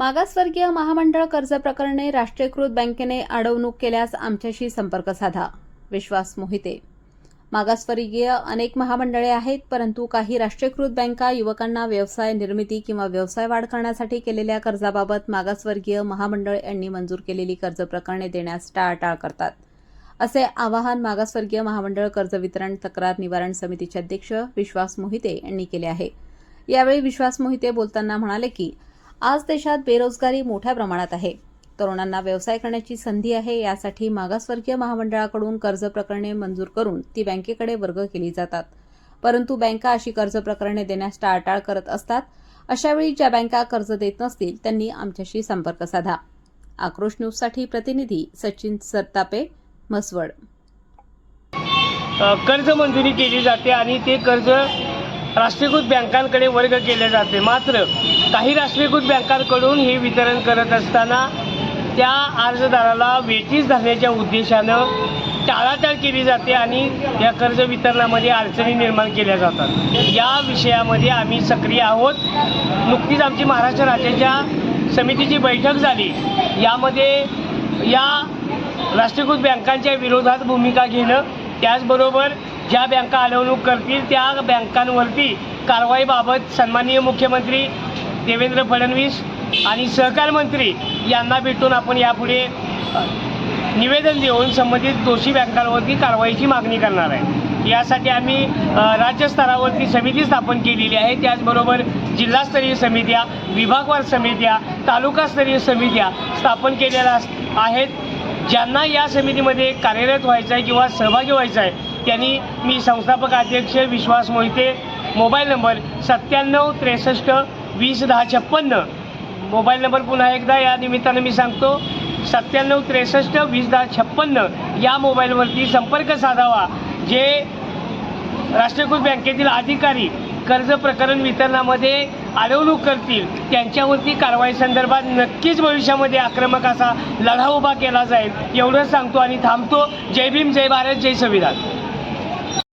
मागासवर्गीय महामंडळ कर्ज प्रकरणे राष्ट्रीयकृत बँकेने अडवणूक केल्यास आमच्याशी संपर्क साधा. विश्वास मोहिते. मागासवर्गीय अनेक महामंडळे आहेत परंतु काही राष्ट्रीयकृत बँका युवकांना व्यवसाय निर्मिती किंवा व्यवसाय वाढ करण्यासाठी केलेल्या कर्जाबाबत मागासवर्गीय महामंडळ यांनी मंजूर केलेली कर्ज प्रकरणे देण्यास टाळाटाळ करतात. असे आवाहन मागासवर्गीय महामंडळ कर्ज वितरण तक्रार निवारण समितीचे अध्यक्ष विश्वास मोहिते यांनी केले आहे. यावेळी विश्वास मोहिते बोलताना म्हणाले की आज देशात बेरोजगारी मोठ्या प्रमाणात आहे. तरुणांना व्यवसाय करण्याची संधी आहे यासाठी मागासवर्गीय महामंडळाकडून कर्ज प्रकरणे मंजूर करून ती बँकेकडे वर्ग केली जातात. परंतु बँका अशी कर्ज प्रकरणे देण्यास टाळाटाळ करत असतात. अशावेळी ज्या बँका कर्ज देत नसतील त्यांनी आमच्याशी संपर्क साधा. आक्रोश न्यूजसाठी प्रतिनिधी सचिन सरतापे म्हसवड. कर्ज मंजुरी केली जाते आणि ते कर्ज राष्ट्रीयकृत बँकांकडे वर्ग केले जाते. मात्र काही राष्ट्रीयकृत बँकांकडून हे वितरण करत असताना त्या अर्जदाराला वेठीस धरण्याच्या उद्देशानं टाळाटाळ केली जाते आणि या कर्ज वितरणामध्ये अडचणी निर्माण केल्या जातात. या विषयामध्ये आम्ही सक्रिय आहोत. नुकतीच आमची महाराष्ट्र राज्याच्या समितीची बैठक झाली. यामध्ये या राष्ट्रीयकृत बँकांच्या विरोधात भूमिका घेणं त्याचबरोबर ज्या बँका अडवणूक करतील त्या बँकांवरती कारवाईबाबत सन्माननीय मुख्यमंत्री देवेंद्र फडणवीस आणि सहकार मंत्री यांना भेटून आपण यापुढे निवेदन देऊन संबंधित दोषी बँकांवरती कारवाईची मागणी करणार आहे. यासाठी आम्ही राज्यस्तरावरती समिती स्थापन केलेली आहे. त्याचबरोबर जिल्हास्तरीय समित्या विभागवार समित्या तालुकास्तरीय समित्या स्थापन केलेल्या आहेत. ज्यांना या समितीमध्ये कार्यरत व्हायचं आहे किंवा सहभागी व्हायचं आहे त्यांनी मी संस्थापक अध्यक्ष विश्वास मोहिते मोबाईल नंबर सत्त्याण्णव त्रेसष्ट वीस दहा छप्पन्न. मोबाईल नंबर पुन्हा एकदा या निमित्तानं मी सांगतो सत्त्याण्णव त्रेसष्ट वीस दहा छप्पन्न या मोबाईलवरती संपर्क साधावा जे राष्ट्रीयकृत बँकेतील अधिकारी कर्ज प्रकरण वितरणामध्ये अडवणूक करतील त्यांच्यावरती कारवाई संदर्भात नक्कीच भविष्यामध्ये आक्रमक असा लढा उभा केला जाईल एवढंच सांगतो आणि थांबतो. जय भीम जय भारत जय संविधान.